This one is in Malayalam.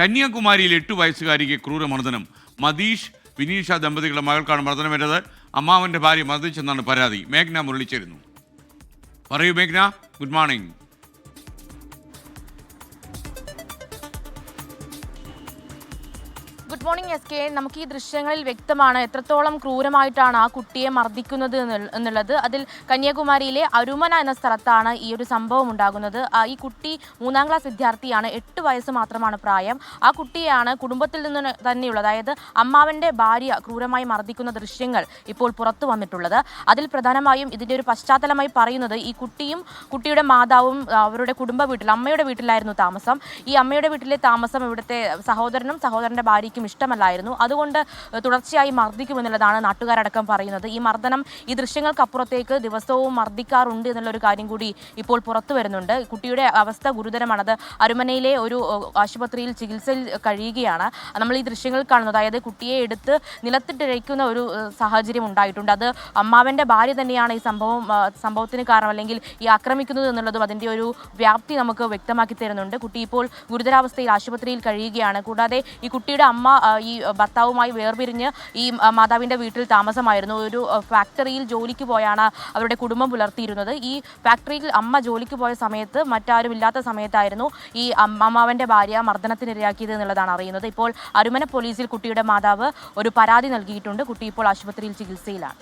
കന്യാകുമാരിയിൽ എട്ട് വയസ്സുകാരിക്ക് ക്രൂരമർദ്ദനം. മതീഷ് വിനീഷ ദമ്പതികളുടെ മകൾക്കാണ് മർദ്ദനമേറ്റത്. അമ്മാവന്റെ ഭാര്യ മർദ്ദിച്ചെന്നാണ് പരാതി. മേഘ്ന മുരളിച്ചേരുന്നു പറയൂ മേഘ്ന. Good morning. Good morning S K നമുക്ക് ഈ ദൃശ്യങ്ങളിൽ വ്യക്തമാണ് എത്രത്തോളം ക്രൂരമായിട്ടാണ് ആ കുട്ടിയെ മർദ്ദിക്കുന്നത് എന്നുള്ളത്. അതിൽ കന്യാകുമാരിയിലെ അരുമന എന്ന സ്ഥലത്താണ് ഈ ഒരു സംഭവം ഉണ്ടാകുന്നത്. ഈ കുട്ടി മൂന്നാം ക്ലാസ് വിദ്യാർത്ഥിയാണ്. എട്ട് വയസ്സ് മാത്രമാണ് പ്രായം. ആ കുട്ടിയാണ് കുടുംബത്തിൽ നിന്ന് തന്നെയുള്ളത്. അതായത് അമ്മാവന്റെ ഭാര്യ ക്രൂരമായി മർദ്ദിക്കുന്ന ദൃശ്യങ്ങൾ ഇപ്പോൾ പുറത്തു വന്നിട്ടുള്ളത്. അതിൽ പ്രധാനമായും ഇതിന്റെ ഒരു പശ്ചാത്തലമായി പറയുന്നത് ഈ കുട്ടിയും കുട്ടിയുടെ മാതാവും അവരുടെ കുടുംബ വീട്ടിൽ അമ്മയുടെ വീട്ടിലായിരുന്നു താമസം. ഈ അമ്മയുടെ വീട്ടിലെ താമസം ഇവിടുത്തെ സഹോദരനും സഹോദരന്റെ ഭാര്യയ്ക്കും ഇഷ്ടമല്ലായിരുന്നു. അതുകൊണ്ട് തുടർച്ചയായി മർദ്ദിക്കുമെന്നുള്ളതാണ് നാട്ടുകാരടക്കം പറയുന്നത്. ഈ മർദ്ദനം ഈ ദൃശ്യങ്ങൾക്കപ്പുറത്തേക്ക് ദിവസവും മർദ്ദിക്കാറുണ്ട് എന്നുള്ളൊരു കാര്യം കൂടി ഇപ്പോൾ പുറത്തു വരുന്നുണ്ട്. കുട്ടിയുടെ അവസ്ഥ ഗുരുതരമാണത്. അരുമനയിലെ ഒരു ആശുപത്രിയിൽ ചികിത്സയിൽ കഴിയുകയാണ്. നമ്മൾ ഈ ദൃശ്യങ്ങൾ കാണുന്നത്. അതായത് കുട്ടിയെ എടുത്ത് നിലത്തിട്ടിഴയ്ക്കുന്ന ഒരു സാഹചര്യം ഉണ്ടായിട്ടുണ്ട്. അത് അമ്മാവന്റെ ഭാര്യ തന്നെയാണ് ഈ സംഭവം സംഭവത്തിന് കാരണം അല്ലെങ്കിൽ ഈ ആക്രമിക്കുന്നത് എന്നുള്ളതും അതിന്റെ ഒരു വ്യാപ്തി നമുക്ക് വ്യക്തമാക്കി തരുന്നുണ്ട്. കുട്ടി ഇപ്പോൾ ഗുരുതരാവസ്ഥയിൽ ആശുപത്രിയിൽ കഴിയുകയാണ്. കൂടാതെ ഈ കുട്ടിയുടെ അമ്മ ഈ ഭർത്താവുമായി വേർപിരിഞ്ഞ് ഈ മാതാവിന്റെ വീട്ടിൽ താമസമായിരുന്നു. ഒരു ഫാക്ടറിയിൽ ജോലിക്ക് പോയാണ് അവരുടെ കുടുംബം പുലർത്തിയിരുന്നത്. ഈ ഫാക്ടറിയിൽ അമ്മ ജോലിക്ക് പോയ സമയത്ത് മറ്റാരും ഇല്ലാത്ത സമയത്തായിരുന്നു ഈ അമ്മാവന്റെ ഭാര്യ മർദ്ദനത്തിനിരയാക്കിയത് എന്നുള്ളതാണ് അറിയുന്നത്. ഇപ്പോൾ അരുമന പോലീസിൽ കുട്ടിയുടെ മാതാവ് ഒരു പരാതി നൽകിയിട്ടുണ്ട്. കുട്ടി ഇപ്പോൾ ആശുപത്രിയിൽ ചികിത്സയിലാണ്.